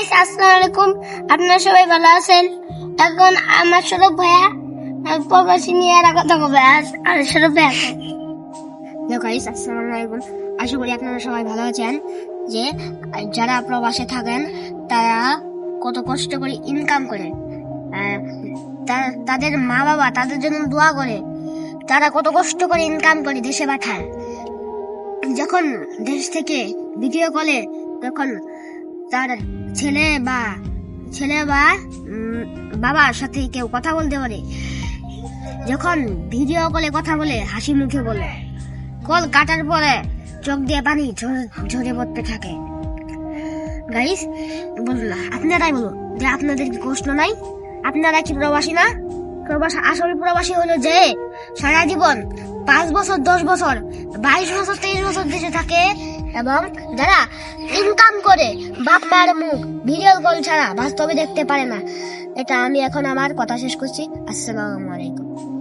Guys আসসালামু আলাইকুম আপনারা সবাই ভালো আছেন? এখন আমার সরব ভাইয়া আর প্রবাসী নিয়ে এরা কথা কবে আর আর সরব ভাইয়া গাইস আসসালামু আলাইকুম আশা করি আপনারা সবাই ভালো আছেন। যে যারা প্রবাসে থাকেন, তারা কত কষ্ট করে ইনকাম করে। তাদের মা বাবা তাদের জন্য দোয়া করে। তারা কত কষ্ট করে ইনকাম করে দেশে পাঠায়। যখন দেশ থেকে ভিডিও কলে তখন তার ছেলে বা ছেলে বা বাবার সাথে কেউ কথা বলতে পারে। যখন ভিডিও কলে কথা বলে, হাসি মুখে বলে। কল কাটার পরে চোখ দিয়ে পানি ঝরে- পড়তে থাকে। গাইস বলুন আপনারাই বলুন যে আপনাদের কি কষ্ট নাই? আপনারা কি প্রবাসী না? প্রবাসী, আসল প্রবাসী হলো যে সারা জীবন পাঁচ বছর, দশ বছর, বাইশ বছর, তেইশ বছর দেশে থাকে এবং যারা ইনকাম করে বাপ মায়ের মুখ ভিডিও কল ছাড়া বাস্তবে দেখতে পারে না। এটা আমি এখন আমার কথা শেষ করছি। আসসালামু আলাইকুম।